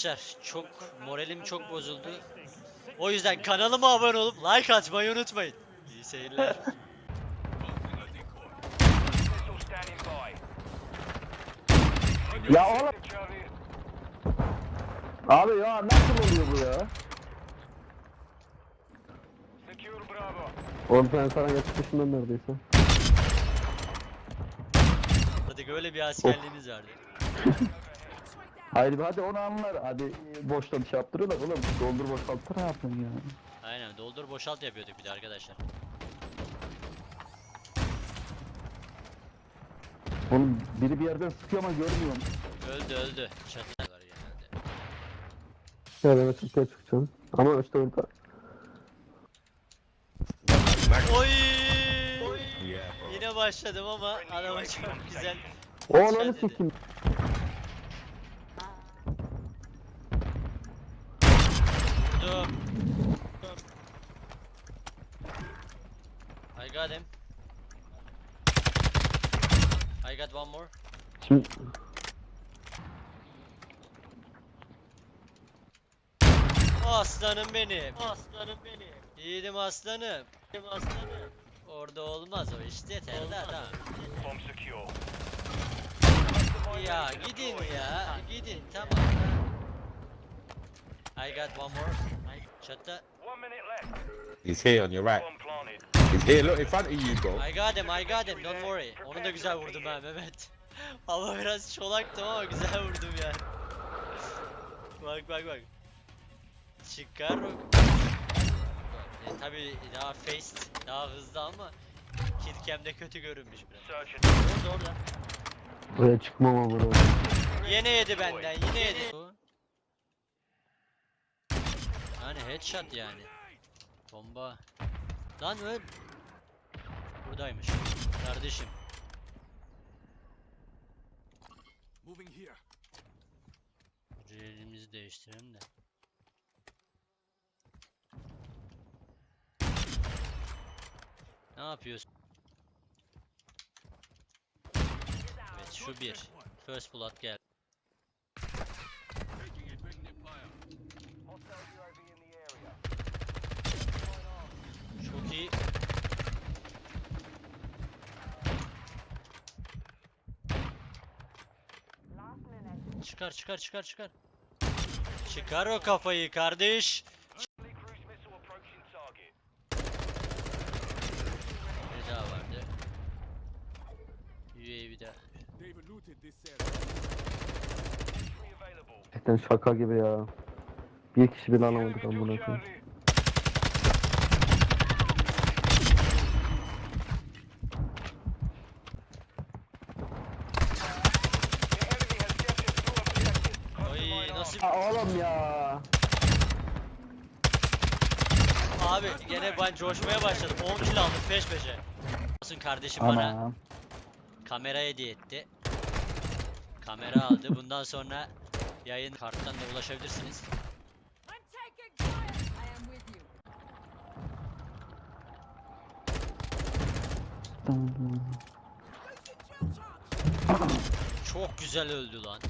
Arkadaşlar çok moralim çok bozuldu. O yüzden kanalıma abone olup like atmayı unutmayın. İyi seyirler. Ya oğlum abi ya nasıl oluyor bu ya? Oğlum sen sana geçmişinden neredeyse. Hadi böyle bir askerliğimiz vardı. Haydi hadi onu anlar. Hadi boşta bir şey yaptırıyorlar oğlum. Doldur boşaltır ne yapıyorsun ya? Aynen doldur boşalt yapıyorduk bir de arkadaşlar. Oğlum biri bir yerden sıkıyor ama görmüyorum. Öldü öldü. Çatı var genelde. Ya ben açıkçaya çıkacağım. Ama işte orada. Oy! Yine başladım ama adama çok güzel. O headshot Vurdum. I got him. I got one more. Şimdi Aslanım benim. Aslanım benim. Yiğidim aslanım. Yiğidim aslanım. Orada olmaz o işte. Bomb secure. Ya gidin ya. Gidin tamam. I got one more. Çatı. One minute left. He's here on your right. Planted. He's here, look in front of you, bro. I got him, I got him. Don't worry. Onu da güzel vurdum ha Mehmet. Ama biraz çolaktım ama güzel vurdum yani. bak bak bak. Çıkar o. E, tabi daha fast, daha hızlı ama Killcam'de kötü görünmüş biraz. Orada orada. buraya çıkmam ama bro. Yine yedi benden, yine yedi. Yani headshot yani. Bomba. Lan öl. Buradaymış. Kardeşim. Elimizi değiştirelim de. Ne yapıyorsun? Evet şu bir. First blood gel. hostile UAV in the area. Çok iyi. Çıkar çıkar çıkar çıkar. Çıkar o kafayı kardeş. Daha vardı. UAV de. Şaka gibi ya. Bir kişi bile alamadık amına koyayım. Nasıl Ya oğlum ya. abi gene ben coşmaya başladım 10 kill aldım peş peşe. Olsun kardeşim bana Ana. kamera hediye etti. Kamera aldı bundan sonra yayın karttan da ulaşabilirsiniz. I'm taking fire! I am with you. Çok güzel öldü lan.